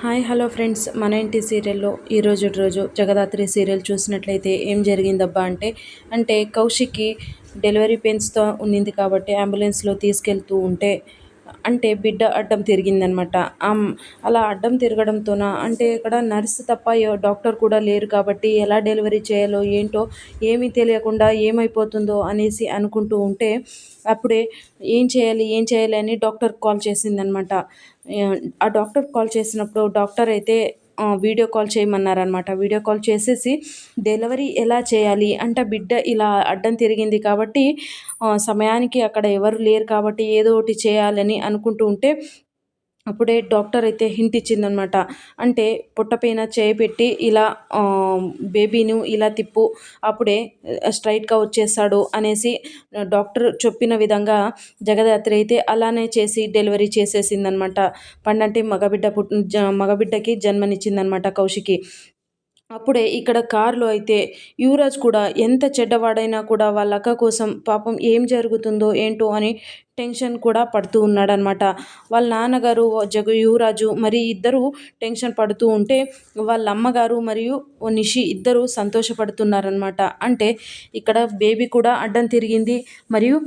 Hi hello friends. మన ఇంటి సీరియల్లో ఈరోజు రోజు జగదాత్రి సీరియల్ చూసినట్లయితే ఏం జరిగిందబ్బా అంటే అంటే కౌశిక్కి డెలివరీ పెయిన్స్తో ఉన్నింది కాబట్టి అంబులెన్స్లో తీసుకెళ్తూ ఉంటే అంటే బిడ్డ అడ్డం తిరిగిందనమాట. అలా అడ్డం తిరగడంతోన అంటే ఇక్కడ నర్స్ తప్ప డాక్టర్ కూడా లేరు కాబట్టి ఎలా డెలివరీ చేయాలో ఏంటో ఏమీ తెలియకుండా ఏమైపోతుందో అనేసి అనుకుంటూ ఉంటే అప్పుడే ఏం చేయాలి ఏం చేయాలి అని డాక్టర్ కాల్ చేసిందనమాట. ఆ డాక్టర్ కాల్ చేసినప్పుడు డాక్టర్ అయితే వీడియో కాల్ చేయమన్నారనమాట వీడియో కాల్ చేసేసి డెలివరీ ఎలా చేయాలి? అంటే బిడ్డ ఇలా అడ్డం తిరిగింది కాబట్టి సమయానికి అక్కడ ఎవరు లేరు కాబట్టి ఏదో ఒకటి చేయాలని అనుకుంటూ ఉంటే అప్పుడే డాక్టర్ అయితే హింట్ ఇచ్చిందనమాట అంటే పుట్టపైన చేయి పెట్టి ఇలా బేబీను ఇలా తిప్పు అప్పుడే స్ట్రైట్గా వచ్చేస్తాడు అనేసి డాక్టర్ చెప్పిన విధంగా జగదాత్రి అయితే అలానే చేసి డెలివరీ చేసేసిందనమాట పండంటి మగబిడ్డ పుట్ మగబిడ్డకి జన్మనిచ్చిందనమాట కౌశికి. అప్పుడే ఇక్కడ కారులో అయితే యువరాజ్ కూడా ఎంత చెడ్డవాడైనా కూడా వాళ్ళ అక్క కోసం పాపం ఏం జరుగుతుందో ఏంటో అని టెన్షన్ కూడా పడుతూ ఉన్నాడనమాట వాళ్ళ నాన్నగారు జగ యువరాజు మరి ఇద్దరు టెన్షన్ పడుతూ ఉంటే వాళ్ళ అమ్మగారు మరియు నిషి ఇద్దరు సంతోషపడుతున్నారనమాట అంటే ఇక్కడ బేబీ కూడా అడ్డం తిరిగింది మరియు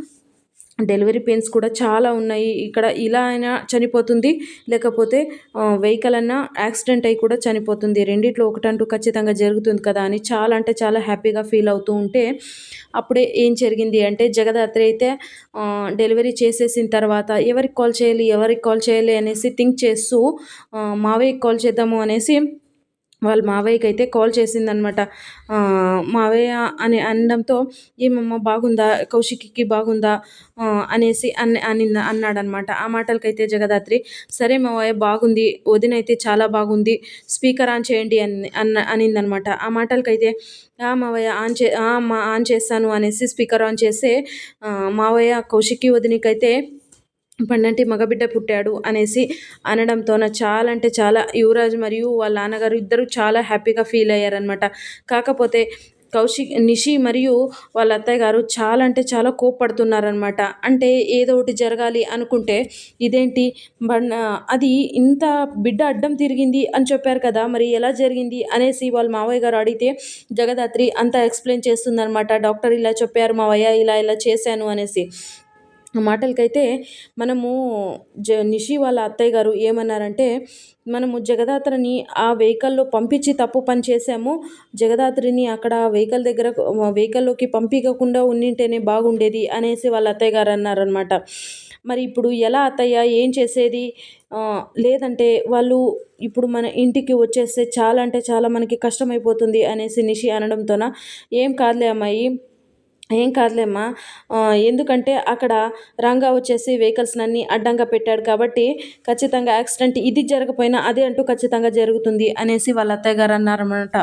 డెలివరీ పెయిన్స్ కూడా చాలా ఉన్నాయి. ఇక్కడ ఇలా అయినా చనిపోతుంది. లేకపోతే వెహికల్ అన్నా యాక్సిడెంట్ అయి కూడా చనిపోతుంది. రెండిట్లో ఒకటంటూ ఖచ్చితంగా జరుగుతుంది కదా అని చాలా అంటే చాలా హ్యాపీగా ఫీల్ అవుతూ ఉంటే అప్పుడే ఏం జరిగింది అంటే జగదాత్రి అయితే డెలివరీ చేసేసిన తర్వాత ఎవరికి కాల్ చేయాలి ఎవరికి కాల్ చేయాలి అనేసి థింక్ చేస్తూ మావయ్యకి కాల్ చేద్దాము అనేసి వాళ్ళ మావయ్యకి అయితే కాల్ చేసిందనమాట మావయ్య అని అనడంతో ఏమమ్మా బాగుందా? కౌశిక్కి బాగుందా? అనేసి అని అని అన్నాడనమాట ఆ మాటలకైతే జగదాత్రి సరే మావయ్య బాగుంది. వదిన అయితే చాలా బాగుంది. స్పీకర్ ఆన్ చేయండి అని అన్న అనిందనమాట ఆ మాటలకైతే మావయ్య ఆన్ చే మా ఆన్ చేస్తాను అనేసి స్పీకర్ ఆన్ చేస్తే మావయ్య కౌశిక్కి వదినకైతే పండంటి మగబిడ్డ పుట్టాడు అనేసి అనడంతో చాలా అంటే చాలా యువరాజ్ మరియు వాళ్ళ నాన్నగారు ఇద్దరు చాలా హ్యాపీగా ఫీల్ అయ్యారనమాట కాకపోతే కౌశిక్ నిషి మరియు వాళ్ళ అత్తయ్య గారు చాలా అంటే చాలా కోప్పడుతున్నారనమాట అంటే ఏదో ఒకటి జరగాలి అనుకుంటే ఇదేంటి? అది ఇంత బిడ్డ అడ్డం తిరిగింది అని చెప్పారు కదా మరి ఎలా జరిగింది అనేసి వాళ్ళ మావయ్య గారు అడిగితే జగదాత్రి అంతా ఎక్స్ప్లెయిన్ చేస్తుందనమాట డాక్టర్ ఇలా చెప్పారు మావయ్య ఇలా ఇలా చేశాను అనేసి. ఆ మాటలకైతే మనము జ నిషి వాళ్ళ అత్తయ్య గారు ఏమన్నారంటే మనము జగదాత్రని ఆ వెహికల్లో పంపించి తప్పు పని చేసాము జగదాత్రిని అక్కడ వెహికల్ దగ్గర వెహికల్లోకి పంపించకుండా ఉండింటేనే బాగుండేది అనేసి వాళ్ళ అత్తయ్య గారు అన్నారనమాట మరి ఇప్పుడు ఎలా అత్తయ్య ఏం చేసేది? లేదంటే వాళ్ళు ఇప్పుడు మన ఇంటికి వచ్చేస్తే చాలా అంటే చాలా మనకి కష్టమైపోతుంది అనేసి నిషి అనడంతోన? ఏం కాదులే అమ్మాయి. ఏం కాదులేమ్మా. ఎందుకంటే అక్కడ రంగా వచ్చేసి వెహికల్స్ని అన్నీ అడ్డంగా పెట్టాడు కాబట్టి ఖచ్చితంగా యాక్సిడెంట్ ఇది జరగపోయినా అదే అంటూ ఖచ్చితంగా జరుగుతుంది అనేసి వాళ్ళ అత్తయ్య గారు అన్నారన్నమాట.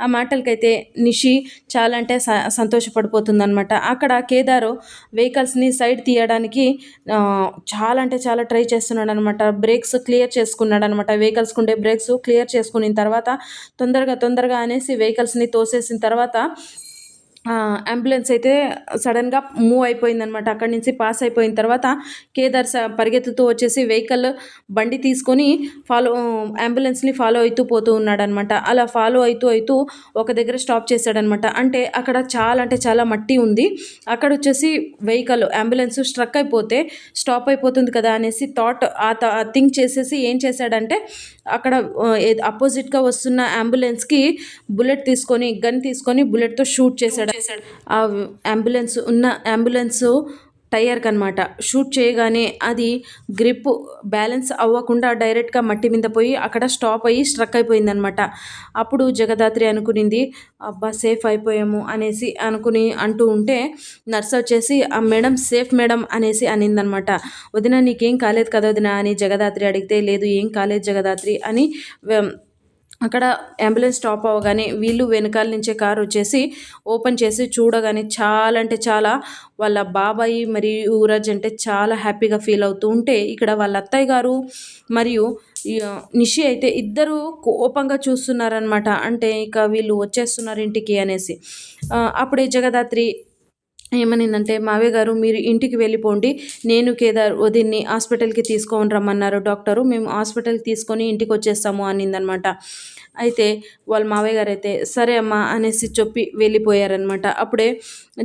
ఆ మాటలకైతే నిషి చాలా అంటే సంతోషపడిపోతుందనమాట అక్కడ కేదారు వెహికల్స్ని సైడ్ తీయడానికి చాలా అంటే చాలా ట్రై చేస్తున్నాడు అనమాట బ్రేక్స్ క్లియర్ చేసుకున్నాడు అనమాట వెహికల్స్కి ఉండే బ్రేక్స్ క్లియర్ చేసుకున్న తర్వాత తొందరగా తొందరగా అనేసి వెహికల్స్ని తోసేసిన తర్వాత అంబులెన్స్ అయితే సడన్గా మూవ్ అయిపోయిందనమాట అక్కడి నుంచి పాస్ అయిపోయిన తర్వాత కేదార్ పరిగెత్తుతూ వచ్చేసి వెహికల్ బండి తీసుకొని ఫాలో అంబులెన్స్ని ఫాలో అవుతూ పోతూ ఉన్నాడనమాట అలా ఫాలో అవుతూ అవుతూ ఒక దగ్గర స్టాప్ చేశాడనమాట అంటే అక్కడ చాలా అంటే చాలా మట్టి ఉంది. అక్కడ వచ్చేసి వెహికల్ అంబులెన్స్ స్ట్రక్ అయిపోతే స్టాప్ అయిపోతుంది కదా అనేసి థాట్ ఆ థింక్ చేసేసి ఏం చేశాడంటే అక్కడ అపోజిట్గా వస్తున్న అంబులెన్స్కి బుల్లెట్ తీసుకొని గన్ తీసుకొని బుల్లెట్తో షూట్ చేశాడు ఆ అంబులెన్స్ ఉన్న అంబులెన్స్ టైర్కి అనమాట షూట్ చేయగానే అది గ్రిప్ బ్యాలెన్స్ అవ్వకుండా డైరెక్ట్గా మట్టి మీద పోయి అక్కడ స్టాప్ అయ్యి స్ట్రక్ అయిపోయిందనమాట అప్పుడు జగదాత్రి అనుకునింది అబ్బా సేఫ్ అయిపోయాము అనేసి అనుకుని అంటూ ఉంటే నర్స్ వచ్చేసి ఆ మేడం సేఫ్ మేడం అనేసి అనిందనమాట వదిన నీకేం కాలేదు కదా వదిన అని జగదాత్రి అడిగితే లేదు ఏం కాలేదు జగదాత్రి అని అక్కడ అంబులెన్స్ స్టాప్ అవ్వగానే వీళ్ళు వెనకాల నుంచే కారు వచ్చేసి ఓపెన్ చేసి చూడగానే చాలా అంటే చాలా వాళ్ళ బాబాయి మరియు యువరాజ్ అంటే చాలా హ్యాపీగా ఫీల్ అవుతూ ఉంటే ఇక్కడ వాళ్ళ అత్తయ్య గారు మరియు నిషి అయితే ఇద్దరు కోపంగా చూస్తున్నారనమాట అంటే ఇక వీళ్ళు వచ్చేస్తున్నారు ఇంటికి అనేసి. అప్పుడే జగదాత్రి ఏమనిందంటే మావే గారు మీరు ఇంటికి వెళ్ళిపోండి. నేను కేదార్ వదిన్ని హాస్పిటల్కి తీసుకొని రమ్మన్నారు డాక్టరు. మేము హాస్పిటల్కి తీసుకొని ఇంటికి వచ్చేస్తాము అనిందనమాట. అయితే వాళ్ళ మావయ్య గారు అయితే సరే అమ్మా అనేసి చెప్పి వెళ్ళిపోయారనమాట. అప్పుడే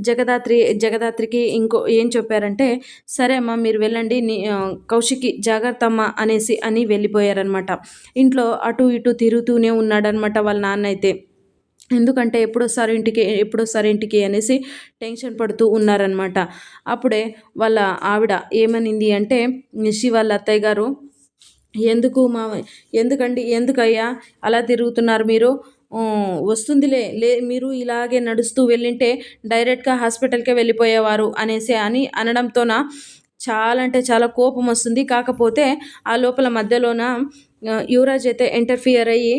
జగదాత్రి జగదాత్రికి ఇంకో ఏం చెప్పారంటే సరే అమ్మా మీరు వెళ్ళండి. నీ కౌశికి జాగ్రత్త అమ్మ అనేసి అని వెళ్ళిపోయారనమాట. ఇంట్లో అటు ఇటు తిరుగుతూనే ఉన్నాడనమాట వాళ్ళ నాన్న అయితే. ఎందుకంటే ఎప్పుడొస్తారు ఇంటికి ఎప్పుడొస్తారు ఇంటికి అనేసి టెన్షన్ పడుతూ ఉన్నారనమాట అప్పుడే వాళ్ళ ఆవిడ ఏమనింది అంటే నిషి వాళ్ళ అత్తయ్య గారు ఎందుకు మా ఎందుకండి ఎందుకయ్యా అలా తిరుగుతున్నారు మీరు? వస్తుందిలే లే మీరు ఇలాగే నడుస్తూ వెళ్ళింటే డైరెక్ట్గా హాస్పిటల్కే వెళ్ళిపోయేవారు అనేసి అని అనడంతోన చాలా అంటే చాలా కోపం వస్తుంది. కాకపోతే ఆ లోపల మధ్యలోన యువరాజ్ అయితే ఇంటర్ఫియర్ అయ్యి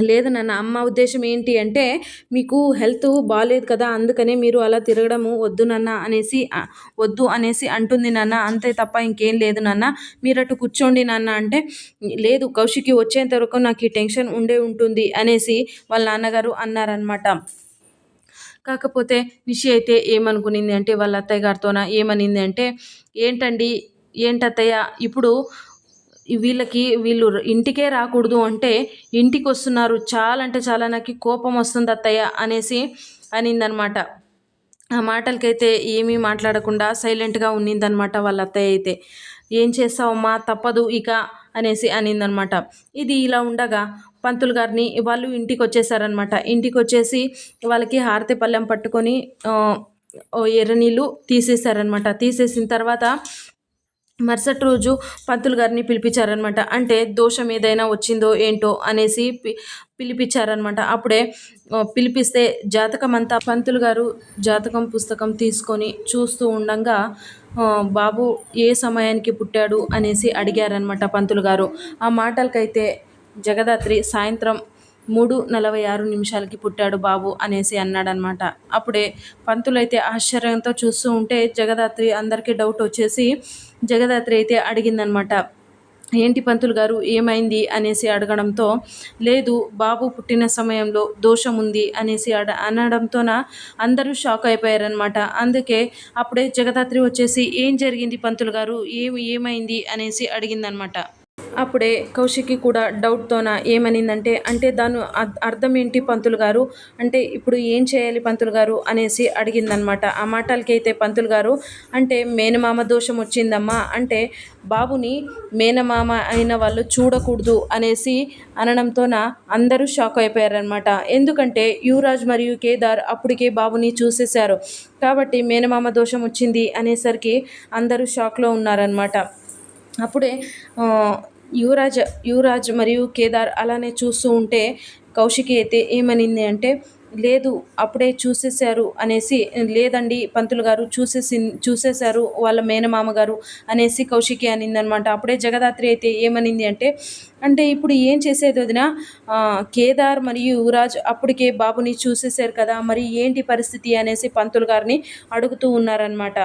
లేదు నాన్న అమ్మ ఉద్దేశం ఏంటి అంటే మీకు హెల్త్ బాగాలేదు కదా అందుకనే మీరు అలా తిరగడము వద్దు నాన్న అనేసి వద్దు అనేసి అంటుంది నాన్న. అంతే తప్ప ఇంకేం లేదు నాన్న. మీరు అటు కూర్చోండి నాన్న అంటే లేదు కౌశికి వచ్చేంత వరకు నాకు ఈ టెన్షన్ ఉండే ఉంటుంది అనేసి వాళ్ళ నాన్నగారు అన్నారనమాట కాకపోతే నిషి అయితే ఏమనుకునింది అంటే వాళ్ళ అత్తయ్య గారితోన ఏమనింది అంటే ఏంటండి ఏంటత్తయ్య ఇప్పుడు వీళ్ళకి వీళ్ళు ఇంటికే రాకూడదు అంటే ఇంటికి వస్తున్నారు చాలా అంటే చాలా నాకు కోపం వస్తుంది అత్తయ్య అనేసి అనిందనమాట. ఆ మాటలకైతే ఏమీ మాట్లాడకుండా సైలెంట్గా ఉన్నిందనమాట వాళ్ళ అత్తయ్య అయితే. ఏం చేస్తావమ్మా? తప్పదు ఇక అనేసి అనిందనమాట. ఇది ఇలా ఉండగా పంతులు గారిని వాళ్ళు ఇంటికి వచ్చేసారనమాట ఇంటికి వచ్చేసి వాళ్ళకి హారతి పళ్ళెం పట్టుకొని ఎర్ర నీళ్ళు తీసేసారనమాట. తీసేసిన తర్వాత మరుసటి రోజు పంతులు గారిని పిలిపించారనమాట అంటే దోషం ఏదైనా వచ్చిందో ఏంటో అనేసి పిలిపించారనమాట అప్పుడే పిలిపిస్తే జాతకం అంతా పంతులు గారు జాతకం పుస్తకం తీసుకొని చూస్తూ ఉండగా బాబు ఏ సమయానికి పుట్టాడు? అనేసి అడిగారనమాట పంతులు గారు. ఆ మాటలకైతే జగదాత్రి సాయంత్రం మూడు నలభై ఆరు నిమిషాలకి పుట్టాడు బాబు అనేసి అన్నాడనమాట అప్పుడే పంతులైతే ఆశ్చర్యంతో చూస్తూ ఉంటే జగదాత్రి అందరికీ డౌట్ వచ్చేసి జగదాత్రి అయితే అడిగిందనమాట ఏంటి పంతులు గారు ఏమైంది? అనేసి అడగడంతో లేదు బాబు పుట్టిన సమయంలో దోషం ఉంది అనేసి అడ అనడంతోన అందరూ షాక్ అయిపోయారనమాట అందుకే అప్పుడే జగదాత్రి వచ్చేసి ఏం జరిగింది పంతులు గారు? ఏమి ఏమైంది? అనేసి అడిగిందనమాట అప్పుడే కౌశికి కూడా డౌట్తోన ఏమనిందంటే అంటే దాని అర్థం ఏంటి పంతులు గారు? అంటే ఇప్పుడు ఏం చేయాలి పంతులు గారు? అనేసి అడిగిందనమాట. ఆ మాటలకైతే పంతులు గారు అంటే మేనమామ దోషం వచ్చిందమ్మా అంటే బాబుని మేనమామ అయిన వాళ్ళు చూడకూడదు అనేసి అనడంతోన అందరూ షాక్ అయిపోయారనమాట. ఎందుకంటే యువరాజ్ మరియు కేదార్ అప్పటికే బాబుని చూసేశారు. కాబట్టి మేనమామ దోషం వచ్చింది అనేసరికి అందరూ షాక్లో ఉన్నారనమాట. అప్పుడే యువరాజ్ యువరాజ్ మరియు కేదార్ అలానే చూస్తూ ఉంటే కౌశికి అయితే ఏమనింది అంటే లేదు అప్పుడే చూసేశారు అనేసి లేదండి పంతులు గారు చూసేసి చూసేశారు వాళ్ళ మేనమామ గారు అనేసి కౌశికి అనిందనమాట. అప్పుడే జగదాత్రి అయితే ఏమనింది అంటే అంటే ఇప్పుడు ఏం చేసేది వదిన? కేదార్ మరియు యువరాజ్ అప్పటికే బాబుని చూసేశారు కదా మరి ఏంటి పరిస్థితి? అనేసి పంతులు గారిని అడుగుతూ ఉన్నారనమాట.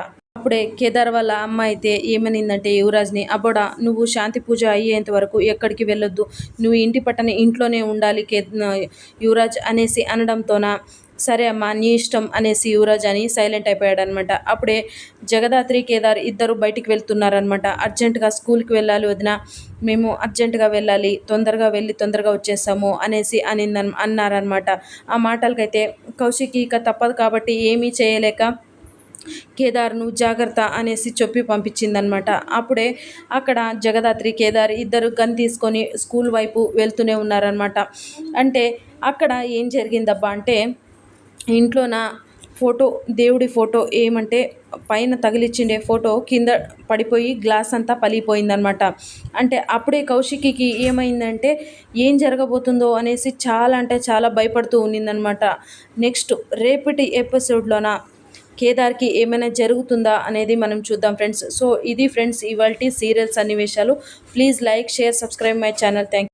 అప్పుడే కేదార్ వాళ్ళ అమ్మ అయితే ఏమనిందంటే యువరాజ్ని అబ్బోడా నువ్వు శాంతి పూజ అయ్యేంత వరకు ఎక్కడికి వెళ్ళొద్దు. నువ్వు ఇంటి పట్టణ ఇంట్లోనే ఉండాలి కే యువరాజ్ అనేసి అనడంతోన సరే అమ్మా నీ ఇష్టం అనేసి యువరాజ్ అని సైలెంట్ అయిపోయాడనమాట. అప్పుడే జగదాత్రి కేదార్ ఇద్దరు బయటికి వెళ్తున్నారనమాట. అర్జెంటుగా స్కూల్కి వెళ్ళాలి వదిన. మేము అర్జెంటుగా వెళ్ళాలి. తొందరగా వెళ్ళి తొందరగా వచ్చేసాము అనేసి అని అన్నారనమాట. ఆ మాటలకైతే కౌశికి ఇక తప్పదు కాబట్టి ఏమీ చేయలేక కేదార్ను జాగ్రత్త అనేసి చెప్పి పంపించిందనమాట అప్పుడే అక్కడ జగదాత్రి కేదార్ ఇద్దరు గన్ తీసుకొని స్కూల్ వైపు వెళ్తూనే ఉన్నారనమాట అంటే అక్కడ ఏం జరిగిందబ్బా అంటే ఇంట్లోన ఫోటో దేవుడి ఫోటో ఏమంటే పైన తగిలిచ్చిండే ఫోటో కింద పడిపోయి గ్లాస్ అంతా పలిగిపోయిందనమాట అంటే అప్పుడే కౌశికి ఏమైందంటే ఏం జరగబోతుందో అనేసి చాలా అంటే చాలా భయపడుతూ ఉన్నిందనమాట నెక్స్ట్ రేపటి ఎపిసోడ్లోన కేదార్కి ఏమైనా జరుగుతుందా అనేది మనం చూద్దాం ఫ్రెండ్స్. సో ఇది ఫ్రెండ్స్ ఇవాళ సీరియల్ సన్నివేశాలు. Please like share subscribe my channel. Thank